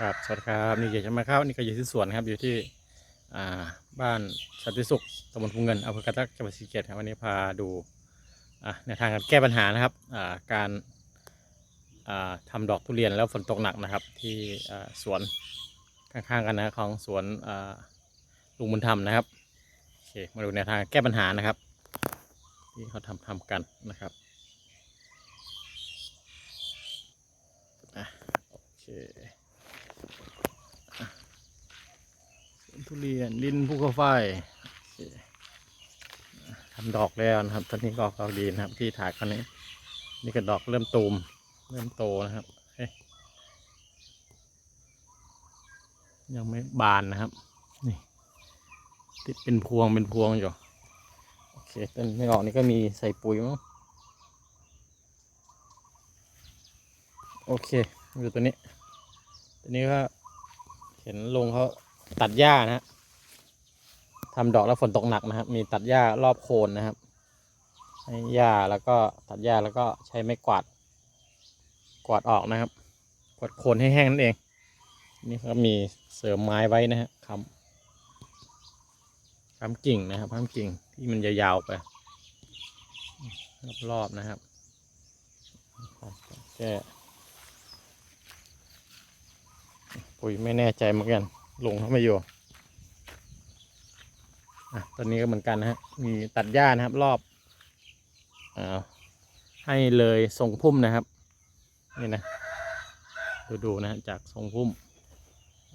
ครับสวัสดีครับนี่เกียรติมาครับนี่ก็อยู่ที่สวนครับอยู่ที่บ้านสันติสุขตำบลภูเงินอำเภอกระตักจังหวัดศรีสะเกษครับวันนี้พาดูอะในวทางการแก้ปัญหานะครับการอ่าทำดอกทุเรียนแล้วฝนตกหนักนะครับ ที่สวนข้างๆกันนะของสวนลุงบุญธรรมนะครับโอเคมาดูในวทางแก้ปัญหานะครับ ที่เขาทำทำกันนะครับโอเค สวน ทุเรียนดินภูเขาไฟทำดอกแล้วนะครับตอนนี้ก็ออกดีนะครับ ที่ถ่ายกันนี้ นี่ก็ดอกเริ่มตูมเริ่มโตนะครับยังไม่บานนะครับนี่ติดเป็นพวงเป็นพวงอยู่โอเคต้นไม่ออกนี่ก็มีใส่ปุ๋ยมั้งโอเคมาดูตัวนี้ ตัวนี้ก็เห็นลงเขา ตัดหญ้านะฮะทำดอกแล้วฝนตกหนักนะครับ มีตัดหญ้ารอบโคนนะครับให้หญ้าแล้วก็ตัดหญ้าแล้วก็ใช้ไม้กวาด กวาดออกนะครับ กวาดโคนให้แห้งนั่นเอง นี่ก็มีเสริมไม้ไว้นะฮะคำคำกิ่งนะครับคำกิ่งที่มันยาวๆไปรอบๆนะครับแก้ปุ๋ยไม่แน่ใจเหมือนกัน ลงเข้ามาอยู่อะตอนนี้ก็เหมือนกันนะฮะมีตัดหญ้านะครับรอบอ่าให้เลยทรงพุ่มนะครับ นี่นะ ดูดูนะฮะจากทรงพุ่ม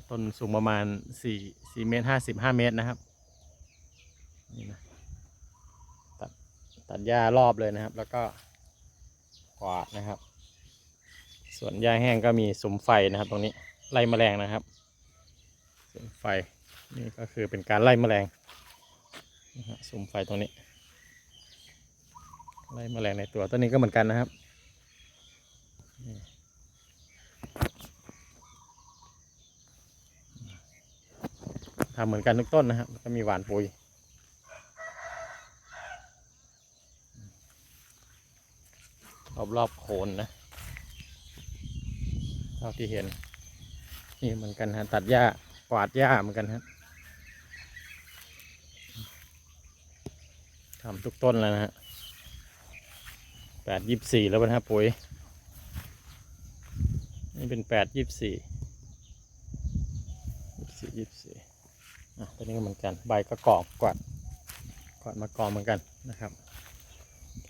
ต้นสูงประมาณสี่สี่เมตรห้าสิบห้าเมตรนะครับนี่นะตัดตัดหญ้ารอบเลยนะครับ แล้วก็กวาดนะครับ ส่วนหญ้าแห้งก็มีสุมไฟนะครับ ตรงนี้ไล่แมลงนะครับ สุมไฟนี่ก็คือเป็นการไล่แมลงนะฮะสุมไฟตรงนี้ ไล่แมลงในตัวต้นนี้ก็เหมือนกันนะครับทำเหมือนกันทุกต้นนะครับก็มีหวานปุ๋ยรอบๆโคนนะเท่าที่เห็นนี่เหมือนกันฮะตัดหญ้า กวาดหญ้าเหมือนกันฮะทำทุกต้นแล้วนะฮะแปดยี่สี่แล้วนะฮะปุ๋ย นี่เป็นแปดยี่สี่ยี่สี่ยี่สี่อะตัวนี้ก็เหมือนกัน ใบก็กรอบกวาดกวาดมากองเหมือนกันนะครับ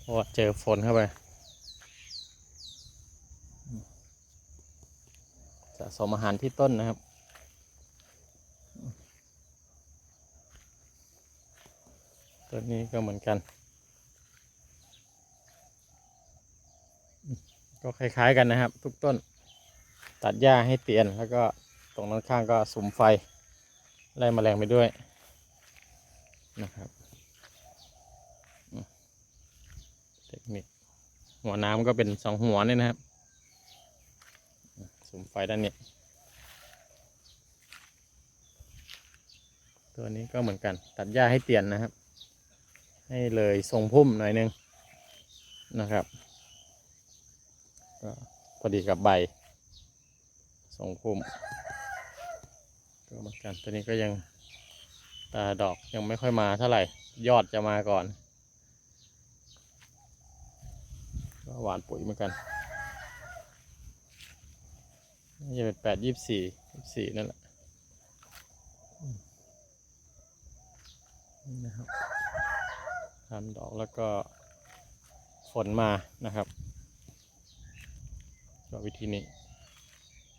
เพราะเจอฝนเข้าไปสะสมอาหารที่ต้นนะครับ ต้นนี้ก็เหมือนกัน ก็คล้ายๆกันนะครับ ทุกต้น ตัดหญ้าให้เตียนแล้วก็ตรงนั้นข้างก็สุมไฟไล่แมลงไปด้วยนะครับเทคนิคหัวน้ำก็เป็นสองหัวนี่นะครับสุมไฟด้านนี้ ตัวนี้ก็เหมือนกัน ตัดหญ้าให้เตียนนะครับ ให้เลยทรงพุ่มหน่อยนึงนะครับก็พอดีกับใบทรงพุ่มก็เหมือนกันตัวนี้ก็ยังตาดอกยังไม่ค่อยมาเท่าไหร่ยอดจะมาก่อนก็หวานปุ๋ยเหมือนกันน่าจะเป็นแปดยี่สิบสี่ยี่สิบสี่นั่นแหละนะครับ ทำดอกแล้วก็ฝนมานะครับก็วิธีนี้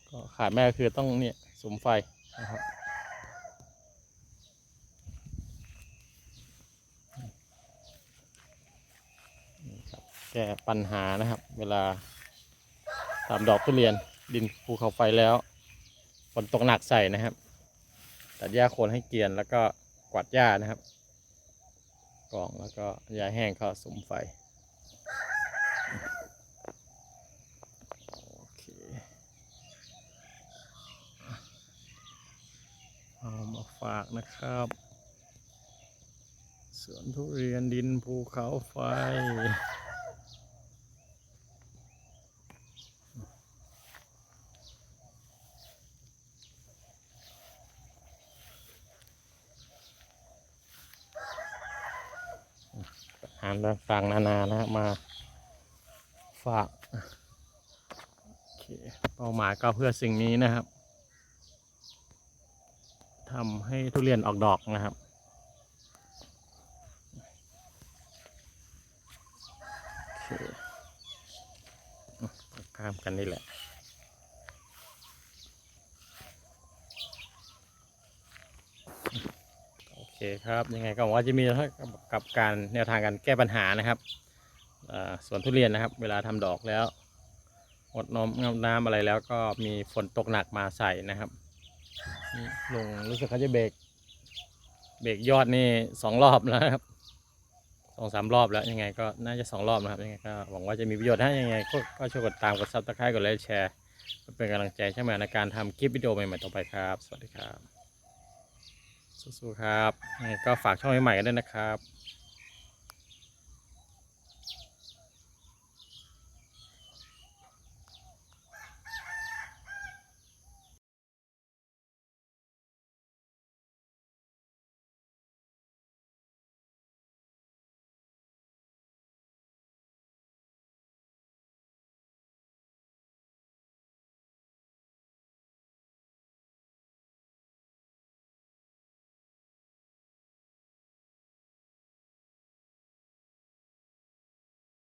ก็ขาดไม่คือต้องเนี่ยสุมไฟนะครับแก้ปัญหานะครับ เวลาทำดอกทุเรียนดินภูเขาไฟแล้วฝนตกหนักใส่นะครับ ตัดหญ้าโคนให้เกรียนแล้วก็กวาดหญ้านะครับ กล่องแล้วก็ยาแห้งเข้าสุมไฟโอเคเอามาฝากนะครับ สวนทุเรียนดินภูเขาไฟารต่างๆนานานะมาฝากโอเคเป้าหมายก็เพื่อสิ่งนี้นะครับทำให้ทุเรียนออกดอกนะครับโอเคอืมข้ามกันนี่แหละ โอเคครับยังไงก็หวังว่าจะมีกับการแนวทางการแก้ปัญหานะครับสวนทุเรียนนะครับ เวลาทำดอกแล้วอดน้ำน้ำอะไรแล้วก็มีฝนตกหนักมาใส่นะครับนี่ลงรู้สึกเขาจะเบรกเบรกยอดนี่สองรอบแล้วครับสองสามรอบแล้วยังไงก็น่าจะสองรอบนะครับยังไงก็หวังว่าจะมีประโยชน์ถ้ายังไงก็ช่วยกดตามกดซับสไครต์กดไลค์แชร์เพื่อเป็นกำลังใจใช่ไหมในการทำคลิปวิดีโอใหม่ๆต่อไปครับ สวัสดีครับ สู้ๆครับ ก็ฝากช่องใหม่ๆกันด้วยนะครับ